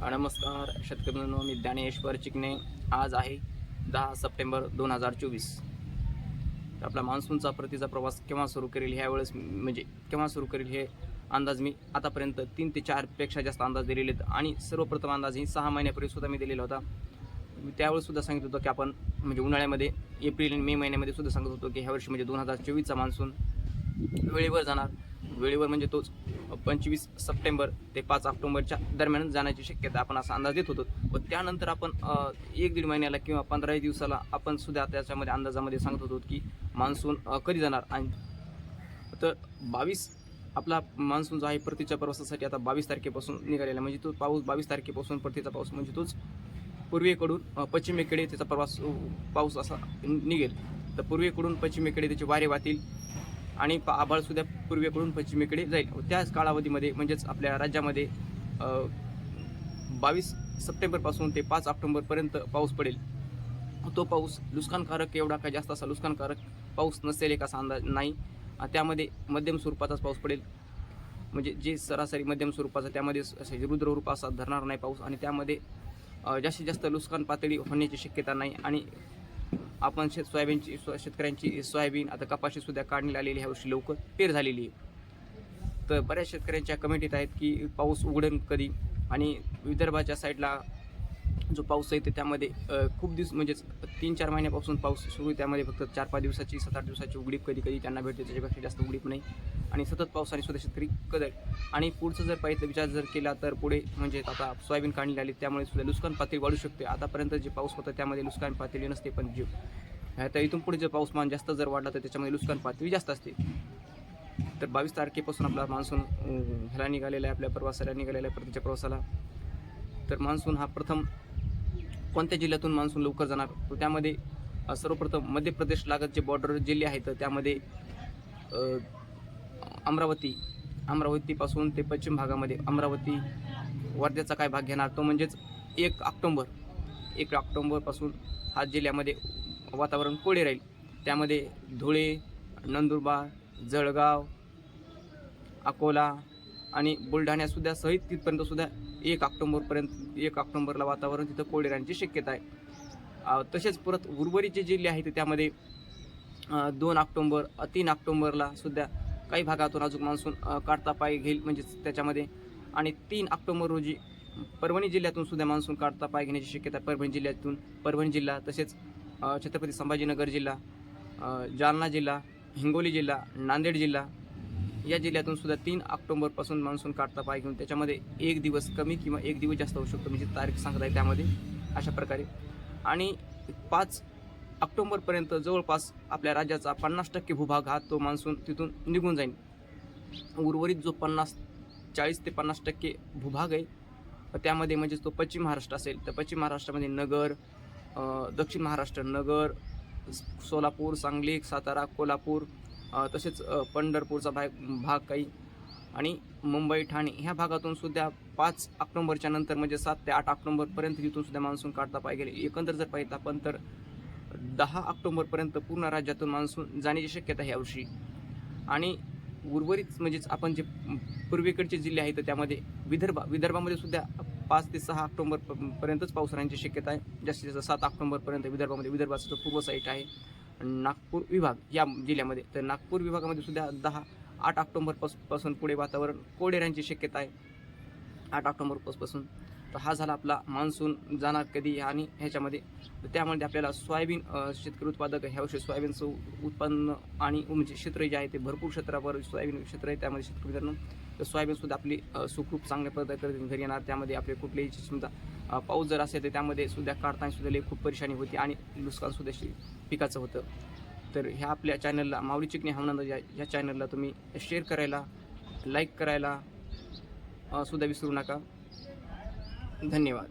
नमस्कार शेतकरी मी ज्ञानेश्वर चिकणे आज आहे दहा सप्टेंबर दोन हजार चोवीस. आपला मान्सूनचा परतीचा प्रवास केव्हा सुरू करेल ह्यावेळेस म्हणजे केव्हा सुरू करेल हे अंदाज मी आतापर्यंत तीन ते चारपेक्षा जास्त अंदाज दिलेले आहेत. आणि सर्वप्रथम अंदाज ही सहा महिन्यापूर्वी सुद्धा मी दिलेला होता. मी त्यावेळेस सुद्धा सांगित होतो की आपण म्हणजे उन्हाळ्यामध्ये एप्रिल आणि मे महिन्यामध्ये सुद्धा सांगत होतो की ह्यावर्षी म्हणजे दोन हजार चोवीसचा मान्सून वेळेवर जाणार. वेळेवर म्हणजे तोच पंचवीस सप्टेंबर ते पाच ऑक्टोंबरच्या दरम्यान जाण्याची शक्यता आपण असा अंदाज देत होतो. व त्यानंतर आपण एक दीड महिन्याला किंवा पंधरा दिवसाला आपण सुद्धा त्याच्यामध्ये अंदाजामध्ये सांगत होतो की मान्सून कधी जाणार? आणि तर बावीस आपला मान्सून जो आहे परतीच्या प्रवासासाठी आता बावीस तारखेपासून निघालेला म्हणजे तो पाऊस बावीस तारखेपासून परतीचा पाऊस म्हणजे तोच पूर्वेकडून पश्चिमेकडे त्याचा प्रवास पाऊस असा निघेल. तर पूर्वेकडून पश्चिमेकडे त्याचे वारे वाहतील. आणि पा- आभाळसुद्धा पूर्वेकडून पश्चिमेकडे जाईल. त्याच कालावधीमध्ये म्हणजेच आपल्या राज्यामध्ये बावीस सप्टेंबरपासून ते पाच ऑक्टोंबरपर्यंत पाऊस पडेल. तो पाऊस नुकसानकारक एवढा काय जास्त असा नुकसानकारक पाऊस नसेल एक असा अंदाज नाही. त्यामध्ये मध्यम स्वरूपाचाच पाऊस पडेल. म्हणजे जे सरासरी मध्यम स्वरूपाचा त्यामध्ये रुद्ररूप रुद्र असा धरणार नाही पाऊस. आणि त्यामध्ये जास्तीत जास्त नुकसान पातळी होण्याची शक्यता नाही. आणि आपण शेत सोयाबीनची सो- शेतकऱ्यांची सोयाबीन आता कपाशी सुद्धा काढण्यात आलेली ह्या वर्षी लवकर पेर झालेली आहे. तर बऱ्याच शेतकऱ्यांच्या कमेंट येत आहेत की पाऊस उघडेल कधी? आणि विदर्भाच्या साईडला जो पाऊस आहे ते त्यामध्ये खूप दिवस म्हणजेच तीन चार महिन्यापासून पाऊस सुरू आहे. त्यामध्ये फक्त चार पाच दिवसाची सात आठ दिवसाची उघडीप कधी कधी त्यांना भेटते त्याच्यापेक्षा जास्त उघडीप नाही. आणि सतत पावसाने सुद्धा शेतकरी कदर आणि पुढचं जर पाहिजे विचार जर केला तर पुढे म्हणजे आता सोयाबीन काढली आली त्यामुळे सुद्धा नुकसान पातळी वाढू शकते. आतापर्यंत जे पाऊस होता त्यामध्ये नुकसान पातळी नसते पण जीव. आता इथून पुढे जर पाऊसमान जास्त जर वाढला तर त्याच्यामध्ये नुकसान पातळी जास्त असते. तर बावीस तारखेपासून आपला मान्सून ह्याला निघालेला आहे आपल्या प्रवासाला निघालेला आहे परतीच्या प्रवासाला. तर मान्सून हा प्रथम कोणत्या जिल्ह्यातून मान्सून लवकर जाणार? तर त्यामध्ये सर्वप्रथम मध्य प्रदेश लागतचे बॉर्डर जिल्हे आहेत तर त्यामध्ये अमरावती अमरावतीपासून ते पश्चिम भागामध्ये अमरावती वर्ध्याचा काय भाग घेणार? तो म्हणजेच एक ऑक्टोंबर एक ऑक्टोंबरपासून हा जिल्ह्यामध्ये वातावरण कोरडे राहील. त्यामध्ये धुळे नंदुरबार जळगाव अकोला आणि बुलढाण्यासुद्धा सहित तिथपर्यंत सुद्धा एक ऑक्टोंबरपर्यंत एक ऑक्टोंबरला वातावरण तिथं कोरडे राहण्याची शक्यता आहे. तसेच परत उर्वरितचे जिल्हे आहेत त्यामध्ये दोन ऑक्टोंबर तीन ऑक्टोंबरला सुद्धा काही भागातून अजून मान्सून काढता पाय घेईल म्हणजेच त्याच्यामध्ये. आणि तीन ऑक्टोंबर रोजी परभणी जिल्ह्यातून सुद्धा मान्सून काढता पाय घेण्याची शक्यता आहे. परभणी जिल्ह्यातून परभणी जिल्हा तसेच छत्रपती संभाजीनगर जिल्हा जालना जिल्हा हिंगोली जिल्हा नांदेड जिल्हा या जिल्ह्यातून सुद्धा तीन ऑक्टोंबरपासून मान्सून काढता पाय घेऊन त्याच्यामध्ये एक दिवस कमी किंवा एक दिवस जास्त होऊ शकतो म्हणजे तारीख सांगत आहे त्यामध्ये अशा प्रकारे. आणि पाच ऑक्टोंबरपर्यंत जवळपास आपल्या राज्याचा पन्नास टक्के भूभाग हा तो मान्सून तिथून निघून जाईल उर्वरित जो पन्नास चाळीस ते पन्नास टक्के भूभाग आहे त्यामध्ये म्हणजेच तो पश्चिम महाराष्ट्र असेल तर पश्चिम महाराष्ट्रामध्ये नगर दक्षिण महाराष्ट्र नगर सोलापूर सांगली सातारा कोल्हापूर तसेच पंढरपूरचा भाग भाग काही आणि मुंबई ठाणे ह्या भागातून सुद्धा पाच ऑक्टोंबरच्या नंतर म्हणजे सात ते आठ ऑक्टोंबरपर्यंत तिथून सुद्धा मान्सून काढता पाय गेले. एकंदर जर पाहिजे आपण तर दहा ऑक्टोंबरपर्यंत पूर्ण राज्यातून मान्सून जाण्याची शक्यता आहे यावर्षी आणि उर्वरित म्हणजेच आपण जे पूर्वेकडचे जिल्हे आहेत त्यामध्ये विदर्भ विदर्भामध्ये सुद्धा पाच ते सहा ऑक्टोंबरपर्यंतच प- पाऊस राहण्याची शक्यता आहे. जास्तीत जास्त सात ऑक्टोंबरपर्यंत विदर्भामध्ये विदर्भाचा जो पूर्व साईट आहे. नागपूर विभाग या जिल्ह्यामध्ये. तर नागपूर विभागामध्ये सुद्धा दहा आठ ऑक्टोंबर पास- पासून पुढे वातावरण कोरडे राहण्याची शक्यता आहे. आठ ऑक्टोबरपासून. तर हा झाला आपला मान्सून जाणार कधी आणि ह्याच्यामध्ये. तर त्यामध्ये आपल्याला सोयाबीन शेतकरी उत्पादक ह्या वर्षी सोयाबीनचं उत्पन्न आणि म्हणजे क्षेत्र जे आहे ते भरपूर क्षेत्रावर सोयाबीन क्षेत्र आहे त्यामध्ये शेतकरी मित्रांनो. तर सोयाबीनसुद्धा आपली सुखरूप चांगल्या पद्धतीने घरी येणार. त्यामध्ये आपले कुठलेही समजा पाऊस जर असेल तर त्यामध्ये सुद्धा काढताना सुद्धा लई खूप परेशानी होती आणि नुकसानसुद्धा पिकाचं होतं. तर ह्या आपल्या चॅनलला माऊली चिकणी हमनंद या ह्या चॅनलला तुम्ही शेअर करायला लाईक करायला सुद्धा विसरू नका. धन्यवाद.